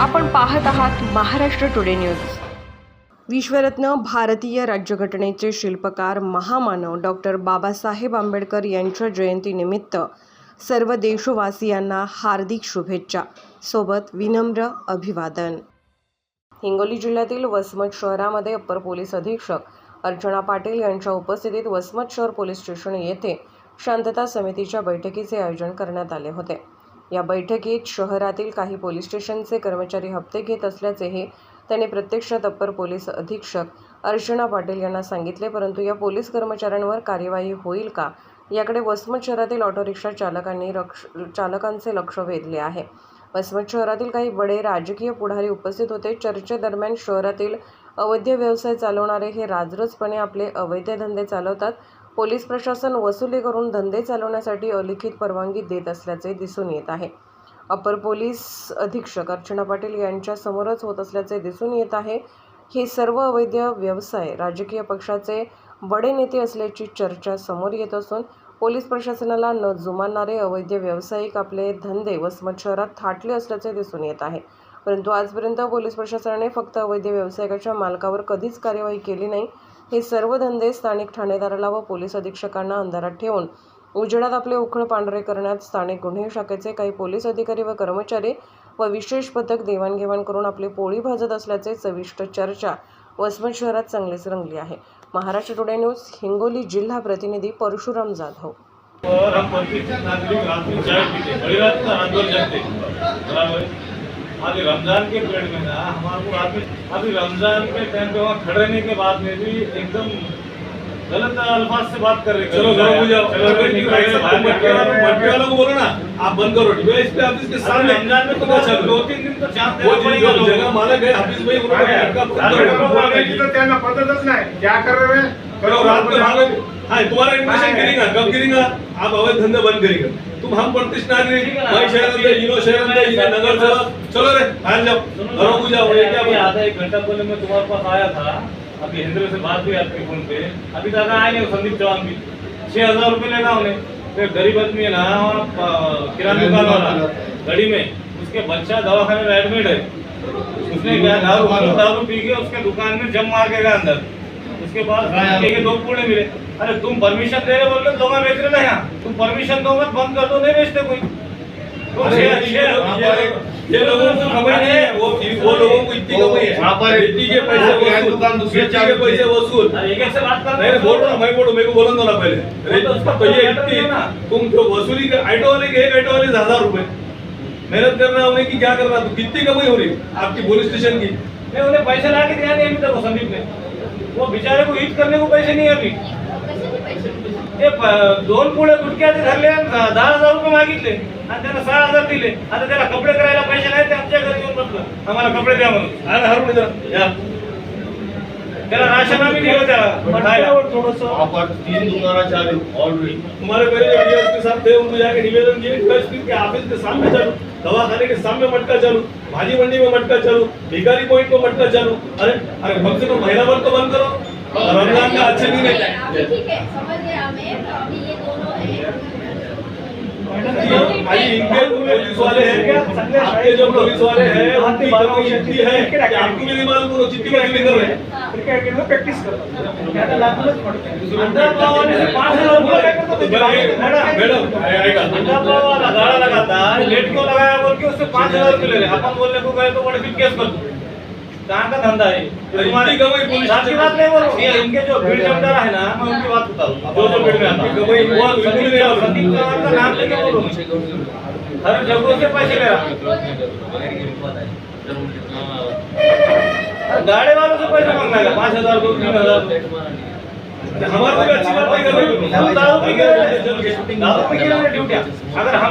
आपण पाहत आहात महाराष्ट्र टुडे न्यूज विश्वरत्न भारतीय राज्यघटनेचे शिल्पकार महामानव डॉक्टर बाबासाहेब आंबेडकर यांच्या जयंतीनिमित्त सर्व देशवासियांना हार्दिक शुभेच्छा. सोबत विनम्र अभिवादन. हिंगोली जिल्ह्यातील वसमत शहरामध्ये अप्पर पोलीस अधीक्षक अर्चना पाटील यांच्या उपस्थितीत वसमत शहर पोलीस स्टेशन येथे शांतता समितीच्या बैठकीचे आयोजन करण्यात आले होते. या बैठकीत शहरातील काही पोलीस स्टेशनचे कर्मचारी हप्ते घेत असल्याचे हे त्यांनी प्रत्यक्षात अप्पर पोलीस अधीक्षक अर्चना पाटील यांना सांगितले. परंतु या पोलीस कर्मचाऱ्यांवर कार्यवाही होईल का? याकडे वसमत शहरातील ऑटो रिक्षा चालकांनी रक्ष चालकांचे लक्ष वेधले आहे. वसमत शहरातील काही बडे राजकीय पुढारी उपस्थित होते. चर्चेदरम्यान शहरातील अवैध व्यवसाय चालवणारे हे राजरोजपणे आपले अवैध धंदे चालवतात. पोलीस प्रशासन वसुली करून धंदे चालवण्यासाठी अलिखित परवानगी देत असल्याचे दिसून येत आहे. अपर पोलीस अधीक्षक अर्चना पाटील यांच्या समोरच होत असल्याचे दिसून येत आहे. हे सर्व अवैध व्यवसाय राजकीय पक्षाचे बडे नेते असल्याची चर्चा समोर येत असून पोलीस प्रशासनाला न जुमानणारे अवैध व्यावसायिक आपले धंदे वसमत शहरात थाटले असल्याचे दिसून येत आहे. परंतु आजपर्यंत पोलीस प्रशासनाने फक्त अवैध व्यावसायिकाच्या मालकावर कधीच कार्यवाही केली नाही. हे सर्व धंदे स्थानिक ठाणेदाराला व पोलीस अधीक्षकांना अंधारात ठेवून उजेडात आपले उखळ पांढरे करण्यात स्थानिक गुन्हे शाखेचे काही पोलीस अधिकारी व कर्मचारी व विशेष पथक देवाणघेवाण करून आपली पोळी भाजत असल्याचे सविष्ट चर्चा वसमत शहरात चांगलीच रंगली आहे. महाराष्ट्र टुडे न्यूज हिंगोली जिल्हा प्रतिनिधी परशुराम जाधव. नागरिक अभी रमज़ान के पीरियड में ना हमारे को अभी अभी रमज़ान के टाइम पे वहाँ खड़े रहने के बाद में भी एकदम गलत अल्फाज से बात कर रहे चलो मटके वालों को बोलो ना आप बंद करो डीएसपी पे के सामने रमज़ान में तो पता दो तीन दिन तो चाँद लोगों जगह मालक है हफीज भाई उन्होंने तो नाही क्या कर रहे हैं करो रात में हाँ तुम्हारा गिरेगा कब गिरेगा आप अवैध धंधे बंद करेंगे तुम हम है? भाई शहर अंदर इनो शहर अंदर इनो नगर सेवक चलो रे बाहर जाओ घरों को जाओ ये क्या अभी बोला आधा एक घंटा पहले मैं तुम्हारे पास आया था। अभी हिंद्र से बात हुई आपके फ़ोन पे। अभी तक आए नहीं संदीप चौहान भी। छह हज़ार रुपये लेना उन्हें। फिर गरीब आदमी है ना किराना दुकान वाला। गड़ी में। उसके बच्चा दवाखाने में एडमिट है। उसने क्या दारू दारू पी के उसके दुकान में जम मार के गया अंदर। उसके बाद के के दो पूरे मिले। अरे तुम परमिशन दे रहे बोल रहे दवा बेच रहे ना यहाँ। तुम परमिशन दो मत बंद कर दो नहीं बेचते कोई। छह- ये लोग- ये लोग- ये लोगों को खबर नहीं है। वो वो लोगों को इतनी खबर है। वहाँ पर बेटी के पैसे वसूल। दुकान दूसरे बेटी के पैसे वसूल। एक से बात कर नहीं बोल रहा हूँ, मैं बोलूँ मेरे को बोलन दो ना पहले। अरे, तो उसका तो ये तो इतनी तुम जो वसूली कर ऑटो वाले के एक ऑटो वाले हज़ार रुपए। मेहनत करना उन्हें की क्या करना तो कितनी कमाई हो रही आपकी पुलिस स्टेशन की? नहीं उन्हें पैसे ला के दिया नहीं अभी तक संदीप ने। वो बेचारे को ईद करने को पैसे नहीं है अभी। प- दोन पुढे गुटख्याचे धरले दहा हजार रुपये मागितले. आणि त्यांना सहा हजार दिले. आता त्याला कपडे करायला पैसे नाही ते आमच्या घरी येऊन बसलं. आम्हाला कपडे द्या म्हणून. अरे हरून. त्याला राशन आम्ही दिलं त्याला. खायला. वहाँ पर तीन दुकाना ऑलरेडी तुम्हारे पहले जो डीएस के साथ थे उनको जाके निवेदन किए कलेक्टर के ऑफ़िस के सामने चालू दवाखाने के सामने मटका चालू भाजी मंडी में मटका चालू भिखारी पॉइंट में मटका चालू. अरे अरे कम से कम महीना भर तो बंद करो. रमज़ान का अच्छे दिन है ठीक है समझ गए हमें तो ये दोनों है ये- भाई इनके पुलिस वाले हैं. आपके जो पुलिस वाले हैं उनकी कमाई इतनी है कि आपको भी नहीं मालूम वो जितनी वसूली कर रहे हैं. प्रॅक्टिस अंदर पाच हज़ार रुपये काय करतो? मैडम मैडम आएगा वाला गाड़ा लगाता लेट क्यों लगाया बोल के उससे पाँच हज़ार रुपये ले रहे अपन बोलने को गए तो बड़े फिर केस कर कहाँ का धंधा है तुम्हारे पुलिस साथ बात नहीं बोल ये इनके जो भीड़ जमदार है ना मैं उनकी बात बता जो जो भीड़ में आता है। वो संदीप चौहान- का नाम लेके बोल हर जगहों से पैसे ले रहा गाड़ी वालों से पैसे पाँच हज़ार को तीन हज़ार। हमारे अच्छी बात नहीं कर रहे दारू पी के दारू पी के ड्यूटियाँ। अगर हम